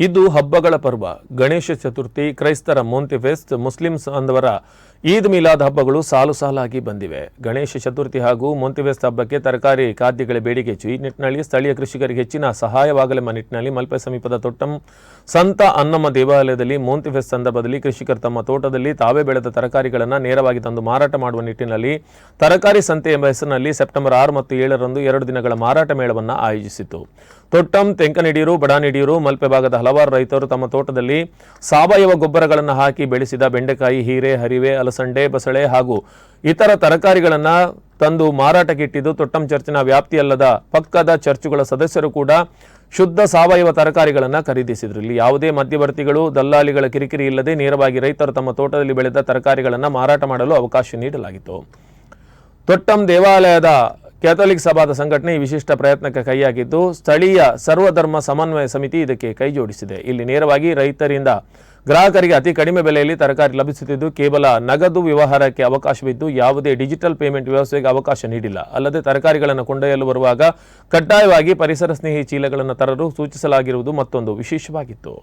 ಇದು ಹಬ್ಬಗಳ ಪರ್ವ. ಗಣೇಶ ಚತುರ್ಥಿ ಕ್ರೈಸ್ತರ ಮೋಂತಿಫೆಸ್ಟ್ ಮುಸ್ಲಿಮ್ಸ್ ಅಂದವರ ಈದ್ ಮಿಲಾದ್ ಹಬ್ಬಗಳು ಸಾಲು ಸಾಲಾಗಿ ಬಂದಿವೆ. ಗಣೇಶ ಚತುರ್ಥಿ ಹಾಗೂ ಮೋಂತಿಫೆಸ್ಟ್ ಹಬ್ಬಕ್ಕೆ ತರಕಾರಿ, ಖಾದ್ಯಗಳ ಬೇಡಿಕೆ ಹೆಚ್ಚು. ಈ ನಿಟ್ಟಿನಲ್ಲಿ ಸ್ಥಳೀಯ ಕೃಷಿಕರಿಗೆ ಹೆಚ್ಚಿನ ಸಹಾಯವಾಗಲೆಂಬ ನಿಟ್ಟಿನಲ್ಲಿ ಮಲ್ಪೆ ಸಮೀಪದ ತೊಟ್ಟಂ ಸಂತ ಅನ್ನಮ್ಮ ದೇವಾಲಯದಲ್ಲಿ ಮೊಂತಿವೆಸ್ ಸಂದರ್ಭದಲ್ಲಿ ಕೃಷಿಕರು ತಮ್ಮ ತೋಟದಲ್ಲಿ ತಾವೇ ಬೆಳೆದ ತರಕಾರಿಗಳನ್ನು ನೇರವಾಗಿ ತಂದು ಮಾರಾಟ ಮಾಡುವ ನಿಟ್ಟಿನಲ್ಲಿ ತರಕಾರಿ ಸಂತೆ ಎಂಬ ಹೆಸರಿನಲ್ಲಿ ಸೆಪ್ಟೆಂಬರ್ ಆರು ಮತ್ತು ಏಳರಂದು ಎರಡು ದಿನಗಳ ಮಾರಾಟ ಮೇಳವನ್ನು ಆಯೋಜಿಸಿತು ತೊಟ್ಟಂ, ತೆಂಕನಿಡಿಯೂರು, ಬಡಾನಿಡಿಯೂರು, ಮಲ್ಪೆ ಭಾಗದ ಹಲವಾರು ರೈತರು ತಮ್ಮ ತೋಟದಲ್ಲಿ ಸಾವಯವ ಗೊಬ್ಬರಗಳನ್ನು ಹಾಕಿ ಬೆಳೆಸಿದ ಬೆಂಡೆಕಾಯಿ, ಹೀರೆ, ಹರಿವೆ ಅಲಸಂಡೆ ಬಸಳೆ ಹಾಗೂ ಇತರ ತರಕಾರಿಗಳನ್ನು ತಂದು ಮಾರಾಟಕ್ಕೆ ಇಟ್ಟಿದ್ದು ತೊಟ್ಟಂ ಚರ್ಚಿನ ವ್ಯಾಪ್ತಿಯಲ್ಲದ ಪಕ್ಕದ ಚರ್ಚುಗಳ ಸದಸ್ಯರು ಕೂಡ ಶುದ್ಧ ಸಾವಯವ ತರಕಾರಿಗಳನ್ನು ಖರೀದಿಸಿದ್ರು. ಇಲ್ಲಿ ಯಾವುದೇ ಮಧ್ಯವರ್ತಿಗಳು, ದಲ್ಲಾಳಿಗಳ ಕಿರಿಕಿರಿ ಇಲ್ಲದೆ ನೇರವಾಗಿ ರೈತರು ತಮ್ಮ ತೋಟದಲ್ಲಿ ಬೆಳೆದ ತರಕಾರಿಗಳನ್ನು ಮಾರಾಟ ಮಾಡಲು ಅವಕಾಶ ನೀಡಲಾಗಿತ್ತು. ತೊಟ್ಟಂ ದೇವಾಲಯದ ಕ್ಯಾಥೋಲಿಕ್ ಸಭಾದ ಸಂಘಟನೆ ಈ ವಿಶಿಷ್ಟ ಪ್ರಯತ್ನಕ್ಕೆ ಕೈಯಾಗಿದ್ದು, ಸ್ಥಳೀಯ ಸರ್ವಧರ್ಮ ಸಮನ್ವಯ ಸಮಿತಿ ಇದಕ್ಕೆ ಕೈ ಜೋಡಿಸಿದೆ. ಇಲ್ಲಿ ನೇರವಾಗಿ ರೈತರಿಂದ ಗ್ರಾಹಕರಿಗೆ ಅತಿ ಕಡಿಮೆ ಬೆಲೆಯಲ್ಲಿ ತರಕಾರಿ ಲಭಿಸುತ್ತಿದ್ದು, ಕೇವಲ ನಗದು ವ್ಯವಹಾರಕ್ಕೆ ಅವಕಾಶವಿದ್ದು, ಯಾವುದೇ ಡಿಜಿಟಲ್ ಪೇಮೆಂಟ್ ವ್ಯವಸ್ಥೆಗೆ ಅವಕಾಶ ನೀಡಿಲ್ಲ. ಅಲ್ಲದೆ ತರಕಾರಿಗಳನ್ನು ಕೊಂಡೊಯ್ಯಲು ಬರುವಾಗ ಕಡ್ಡಾಯವಾಗಿ ಪರಿಸರ ಸ್ನೇಹಿ ಚೀಲಗಳನ್ನು ತರಲು ಸೂಚಿಸಲಾಗಿರುವುದು ಮತ್ತೊಂದು ವಿಶೇಷವಾಗಿತ್ತು.